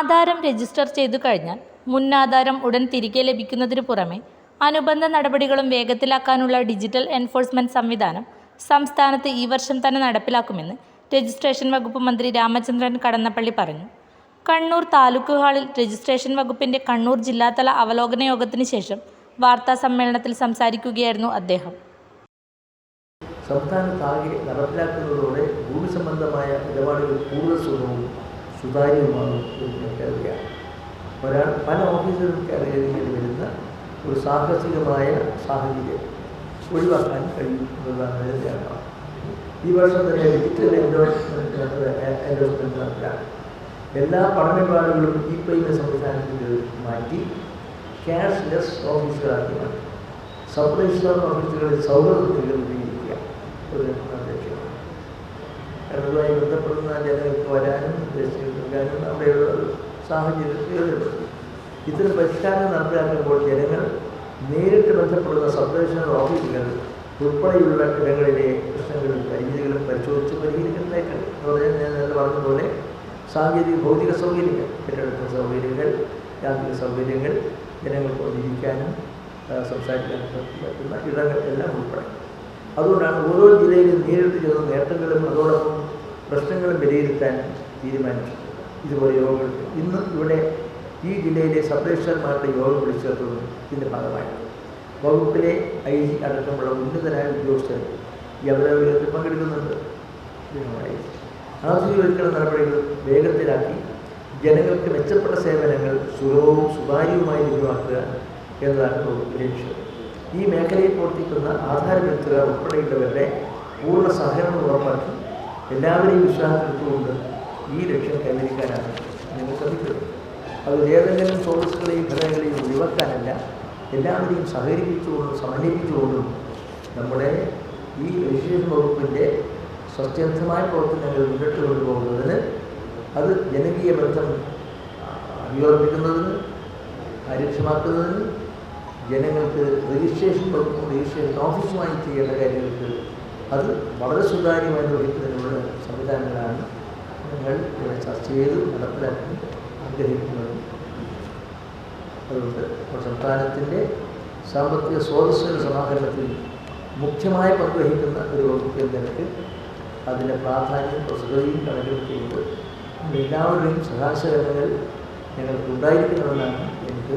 ആധാരം രജിസ്റ്റർ ചെയ്തു കഴിഞ്ഞാൽ മുൻ ആധാരം ഉടൻ തിരികെ ലഭിക്കുന്നതിനു പുറമെ അനുബന്ധ നടപടികളും വേഗത്തിലാക്കാനുള്ള ഡിജിറ്റൽ എൻഫോഴ്സ്മെന്റ് സംവിധാനം സംസ്ഥാനത്ത് ഈ വർഷം തന്നെ നടപ്പിലാക്കുമെന്ന് രജിസ്ട്രേഷൻ വകുപ്പ് മന്ത്രി രാമചന്ദ്രൻ കടന്നപ്പള്ളി പറഞ്ഞു. കണ്ണൂർ താലൂക്ക് ഹാളിൽ രജിസ്ട്രേഷൻ വകുപ്പിന്റെ കണ്ണൂർ ജില്ലാതല അവലോകന യോഗത്തിന് ശേഷം വാർത്താ സമ്മേളനത്തിൽ സംസാരിക്കുകയായിരുന്നു അദ്ദേഹം. സംസ്ഥാനത്താകെ നടപ്പിലാക്കുന്നതോടെ ഭൂമി സംബന്ധമായ ഇടപാടുകൾ കൂടുതൽ സുഗമവും സുതാര്യവുമാകും എന്ന് കരുതുകയാണ് ഒരാൾ പല ഓഫീസുകളിൽ കയറിയേണ്ടി വരുന്ന ഒരു സാഹസികമായ സാഹചര്യം ഒഴിവാക്കാൻ കഴിയും എന്നതാണ് ഇതിന്റെ അർത്ഥം ഈ വർഷം തന്നെ ഡിജിറ്റൽ എൻഡോഴ്സ്മെന്റ് നടപ്പിലാണ് എല്ലാ പഠനപാടുകളും ഇ പേയ്മെന്റ് സംവിധാനത്തിൽ മാറ്റി ക്യാഷ്ലെസ് ഓഫീസുകളാക്കി മാറ്റി. രജിസ്ട്രാർ ഓഫീസുകളിൽ സൗകര്യം ഉപയോഗിക്കുക ഒരു അതുമായി ബന്ധപ്പെടുന്ന ജനങ്ങൾക്ക് വരാനും ദർശിക്കാനും അവിടെയുള്ള സാഹചര്യത്തിൽ സാഹചര്യം ഏർപ്പെടുത്തി ഇത്തരം പരിഷ്കാരം നടപ്പിലാക്കുമ്പോൾ ജനങ്ങൾ നേരിട്ട് ബന്ധപ്പെടുന്ന സബ് ഓഫീസുകൾ ഉൾപ്പെടെയുള്ള ഇടങ്ങളിലെ പ്രശ്നങ്ങളും പരിമിതികളും പരിശോധിച്ച് പരിഹരിക്കുന്നതായിട്ടുണ്ട്. എന്ന് പറഞ്ഞാൽ ഞാൻ നേരത്തെ പറഞ്ഞതുപോലെ സാങ്കേതിക ഭൗതിക സൗകര്യങ്ങൾ കെട്ടിടത്തിന് സൗകര്യങ്ങൾ യാന്ത്രിക സൗകര്യങ്ങൾ ജനങ്ങൾക്ക് ഒന്നിരിക്കാനും സംസാരിക്കാനും പറ്റുന്ന ഇടങ്ങൾ എല്ലാം ഉൾപ്പെടെ. അതുകൊണ്ടാണ് ഓരോ ജില്ലയിലും നേരിട്ട് ചെന്ന് നേട്ടങ്ങളും അതോടൊപ്പം പ്രശ്നങ്ങളും വിലയിരുത്താൻ തീരുമാനിച്ചു ഇതുപോലെ യോഗങ്ങൾ ഇന്ന് ഇവിടെ ഈ ജില്ലയിലെ സബ് യോഗം വിളിച്ചു ചേർത്തതും ഇതിന്റെ ഭാഗമായിട്ടാണ് വകുപ്പിലെ ഐ ജി അടക്കമുള്ള ഉന്നതരായ ഉദ്യോഗസ്ഥർ ഈ അവലോകനത്തിൽ പങ്കെടുക്കുന്നുണ്ട്. ആധുനികവൽക്കരണ നടപടികൾ വേഗത്തിലാക്കി ജനങ്ങൾക്ക് മെച്ചപ്പെട്ട സേവനങ്ങൾ സുലഭവും സുതാര്യവുമായി ലഭ്യമാക്കുക എന്നതാണ് വകുപ്പിലെ ലക്ഷ്യം. ഈ മേഖലയിൽ പ്രവർത്തിക്കുന്ന ആധാര വിദഗ്ധർ ഉൾപ്പെടെയുള്ളവരുടെ പൂർണ സഹകരണം ഉറപ്പാക്കി എല്ലാവരെയും വിശ്വാസത്തിലെടുത്തുകൊണ്ട് ഈ ലക്ഷ്യം കൈവരിക്കാനാണ് ഞങ്ങൾ ശ്രമിക്കുന്നത്. അത് ഏതെങ്കിലും സ്രോതസ്സുകളെയും ഘടകങ്ങളെയും ഒഴിവാക്കാനല്ല എല്ലാവരെയും സഹകരിപ്പിച്ചുകൊണ്ടും സമന്വയിപ്പിച്ചുകൊണ്ടും നമ്മുടെ ഈ രജിസ്ട്രേഷൻ വകുപ്പിന്റെ സത്യന്ധമായ പ്രവർത്തനങ്ങൾ മുന്നോട്ട് കൊണ്ടുപോകുന്നതിന് അത് ജനകീയ ബന്ധം അഭിവർദ്ധിക്കുന്നതിന് കാര്യക്ഷമാക്കുന്നതിന് ജനങ്ങൾക്ക് രജിസ്ട്രേഷൻ രജിസ്ട്രേഷൻ ഓഫീസുമായി ചെയ്യേണ്ട കാര്യങ്ങൾക്ക് അത് വളരെ സുതാര്യമായി നിർവഹിക്കുന്നതിനുള്ള സംവിധാനങ്ങളാണ്. ഞങ്ങൾ ഇവിടെ ചർച്ച ചെയ്ത് നടപ്പിലാക്കാൻ ആഗ്രഹിക്കുന്നത് അതുകൊണ്ട് സംസ്ഥാനത്തിന്റെ സാമ്പത്തിക സ്രോതസ്സുകളുടെ സമാഹരണത്തിൽ മുഖ്യമായ പങ്ക് വഹിക്കുന്ന ഒരു വകുപ്പ് എന്ന അതിന്റെ പ്രാധാന്യം പ്രസ്തുതയും കണക്കിലെടുത്തുകൊണ്ട് എല്ലാവരുടെയും സഹാസഹകരണങ്ങൾ ഞങ്ങൾക്ക് ഉണ്ടായിരിക്കണമെന്നാണ് എനിക്ക്